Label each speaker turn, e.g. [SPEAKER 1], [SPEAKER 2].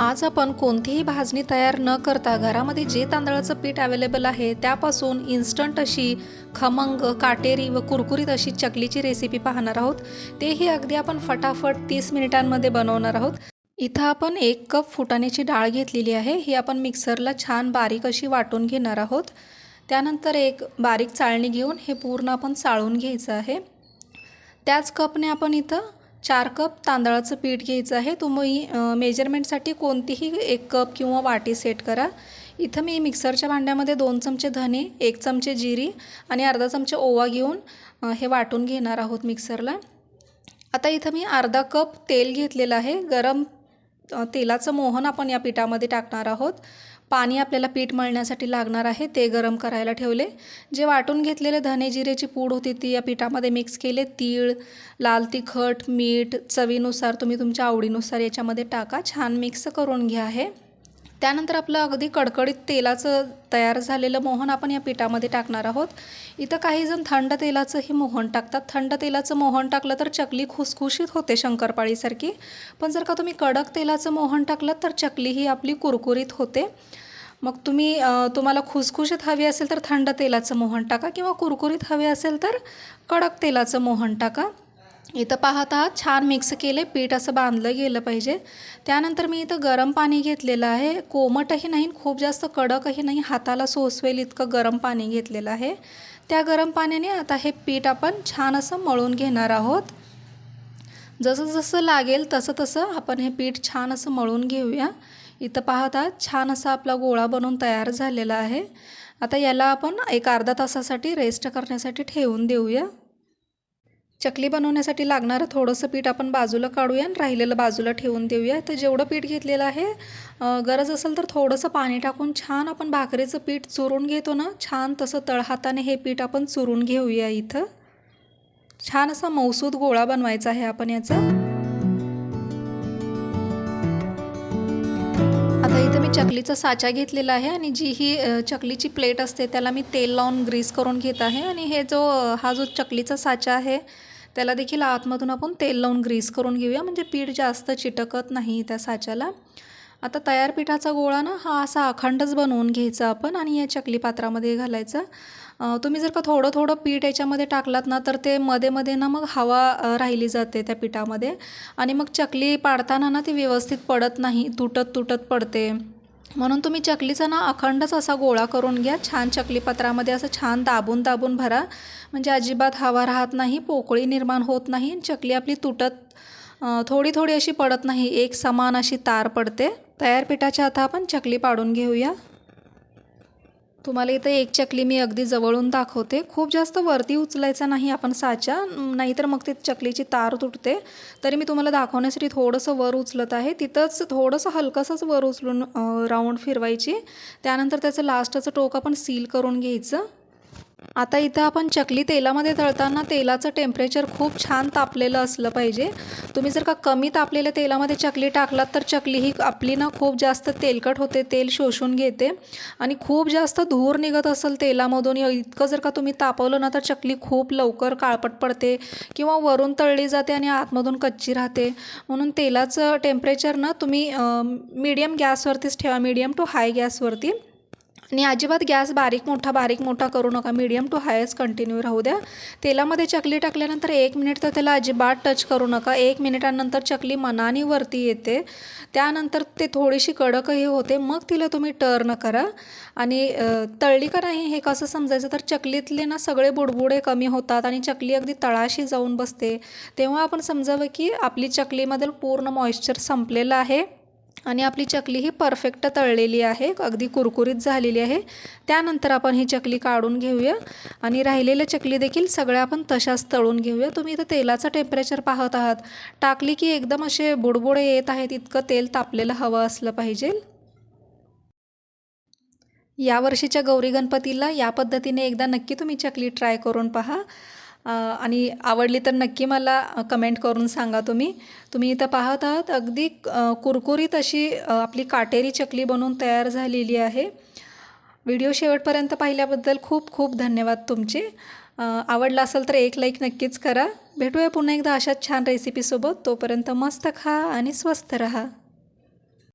[SPEAKER 1] आज आपण कोणतीही भाजणी तयार न करता घरामध्ये जे तांदळाचं पीठ अवेलेबल आहे त्यापासून इन्स्टंट अशी खमंग काटेरी व कुरकुरीत अशी चकलीची रेसिपी पाहणार आहोत. तेही अगदी आपण फटाफट तीस मिनिटांमध्ये बनवणार आहोत. इथं आपण एक कप फुटाण्याची डाळ घेतलेली आहे. ही आपण मिक्सरला छान बारीक अशी वाटून घेणार आहोत. त्यानंतर एक बारीक चाळणी घेऊन हे पूर्ण आपण चाळून घ्यायचं आहे. त्याच कपने आपण इथं चार कप तांदळाचं पीठ घ्यायचं आहे. तुम्ही मेजरमेंटसाठी कोणतीही एक कप किंवा वाटी सेट करा. इथं मी मिक्सरच्या भांड्यामध्ये दोन चमचे धने एक चमचे जिरी आणि अर्धा चमचे ओवा घेऊन हे वाटून घेणार आहोत मिक्सरला. आता इथं मी अर्धा कप तेल घेतलेलं आहे. गरम तेलाचं मोहन आपण या पिठामध्ये टाकणार आहोत. पाणी आपल्याला पीठ मळण्यासाठी लागणार आहे ते गरम करायला ठेवले. जे वाटून घेतलेले धने जिरेची पूड होती ती या पिठामध्ये मिक्स केले. तीळ लाल तिखट मीठ चवीनुसार तुम्ही तुमच्या आवडीनुसार याच्यामध्ये टाका. छान मिक्स करून घ्या आहे त्यानंतर आपलं अगदी कडकडीत तेलाचं तयार झालेलं मोहन आपण या पिठामध्ये टाकणार आहोत. इथं काही जण थंड तेलाचंही मोहन टाकतात. थंड तेलाचं मोहन टाकलं तर चकली खुसखुशीत होते शंकरपाळीसारखी. पण जर का तुम्ही कडक तेलाचं मोहन टाकलं तर चकली ही आपली कुरकुरीत होते. मग तुम्ही तुम्हाला खुसखुशीत हवी असेल तर थंड तेलाचं मोहन टाका किंवा कुरकुरीत हवे असेल तर कडक तेलाचं मोहन टाका. इथं पाहत आहात छान मिक्स केले पीठ असं बांधलं गेलं पाहिजे. त्यानंतर मी इथं गरम पाणी घेतलेलं आहे. कोमटही नाही खूप जास्त कडकही नाही हाताला सोसवेल इतकं गरम पाणी घेतलेलं आहे. त्या गरम पाण्याने आता हे पीठ आपण छान असं मळून घेणार आहोत. जसं जसं लागेल तसं तसं आपण हे पीठ छान असं मळून घेऊया. इथं पाहता छान असा आपला गोळा बनवून तयार झालेला आहे. आता याला आपण एक अर्धा तासासाठी रेस्ट करण्यासाठी ठेवून देऊया. चकली बनवण्यासाठी लागणारं थोडंसं पीठ आपण बाजूला काढूया आणि राहिलेलं बाजूला ठेवून देऊया. तर जेवढं पीठ घेतलेलं आहे गरज असेल तर थोडंसं पाणी टाकून छान आपण भाकरीचं पीठ चुरून घेतो ना छान तसं तळहाताने हे पीठ आपण चुरून घेऊया इथं. छान असा मौसूद गोळा बनवायचा आहे आपण याचा. चकलीचा साचा घेतलेला आहे आणि जी ही चकलीची प्लेट असते त्याला मी तेल लावून ग्रीस करून घेत आहे आणि हे जो हा जो चकलीचा साचा आहे त्याला देखील आतमधून आपण तेल लावून ग्रीस करून घेऊया. म्हणजे पीठ जास्त चिटकत नाही त्या साच्याला. आता तयार पिठाचा गोळा ना हा असा अखंडच बनवून घ्यायचा आपण आणि या चकली पात्रामध्ये घालायचा. तुम्ही जर का थोडं थोडं पीठ याच्यामध्ये टाकलात ना तर ते मध्ये मध्ये ना मग हवा राहिली जाते त्या पिठामध्ये. आणि मग चकली पाडताना ना ती व्यवस्थित पडत नाही तुटत तुटत पडते. म्हणून तुम्ही चकलीचा ना अखंडच असा गोळा करून घ्या. छान चकलीपत्रामध्ये असं छान दाबून दाबून भरा. म्हणजे अजिबात हवा राहत नाही पोकळी निर्माण होत नाही चकली आपली तुटत थोडी थोडी अशी पडत नाही. एक समान अशी तार पडते. तयार पिठाच्या आता आपण चकली पाडून घेऊया. तुम्हाला इथं एक चकली मी अगदी जवळून दाखवते. खूप जास्त वरती उचलायचा नाही आपण साचा नाहीतर मग ते चकलीची तार तुटते. तरी मी तुम्हाला दाखवण्यासाठी थोडंसं वर उचलत आहे. तिथंच थोडंसं हलकंसंच वर उचलून राऊंड फिरवायची. त्यानंतर त्याचं लास्टचं टोक आपण सील करून घ्यायचं. आता इथं आपण चकली तेलामध्ये तळताना तेलाचं टेम्परेचर खूप छान तापलेलं असलं पाहिजे. तुम्ही जर का कमी तापलेल्या तेलामध्ये चकली टाकलात तर चकली ही आपली ना खूप जास्त तेलकट होते तेल शोषून घेते. आणि खूप जास्त धूर निघत असेल तेलामधून इतकं जर का तुम्ही तापवलं ना तर चकली खूप लवकर काळपट पडते किंवा वरून तळली जाते आणि आतमधून कच्ची राहते. म्हणून तेलाचं टेम्परेचर ना तुम्ही मीडियम गॅसवरतीच ठेवा मीडियम टू हाय गॅसवरती आणि अजिबात गॅस बारीक मोठा बारीक मोठा करू नका. मीडियम टू हायच कंटिन्यू राहू द्या. तेलामध्ये चकली टाकल्यानंतर एक मिनिट तर त्याला अजिबात टच करू नका. एक मिनिटानंतर चकली मनाने वरती येते. त्यानंतर ते थोडीशी कडकही होते. मग तिला तुम्ही टर्न करा. आणि तळली का नाही हे कसं समजायचं? तर चकलीतले ना सगळे बुडबुडे कमी होतात आणि चकली अगदी तळाशी जाऊन बसते. तेव्हा आपण समजावं की आपली चकलीमधील पूर्ण मॉइश्चर संपलेलं आहे. आणि आपली चकली ही परफेक्ट तळलेली आहे अगदी कुरकुरीत झालेली आहे. त्यानंतर आपण ही चकली काढून घेऊया. आणि राहिलेल्या चकली देखील सगळ्या आपण तशाच तळून घेऊया. तुम्ही इथं तेलाचं टेम्परेचर पाहत आहात. टाकली की एकदम असे बुडबुडे येत आहेत इतकं तेल तापलेलं हवं असलं पाहिजे. या वर्षीच्या गौरी गणपतीला या पद्धतीने एकदा नक्की तुम्ही चकली ट्राय करून पहा. आणि आवडली तर नक्की मला कमेंट करून सांगा तुम्ही. तुम्ही इथं पाहत आहात अगदी कुरकुरीत अशी आपली काटेरी चकली बनवून तयार झालेली आहे. व्हिडिओ शेवटपर्यंत पाहिल्याबद्दल खूप खूप धन्यवाद तुमचे. आवडला असेल तर एक लाईक नक्कीच करा. भेटूया पुन्हा एकदा अशाच छान रेसिपीसोबत तोपर्यंत मस्त खा आणि स्वस्त रहा.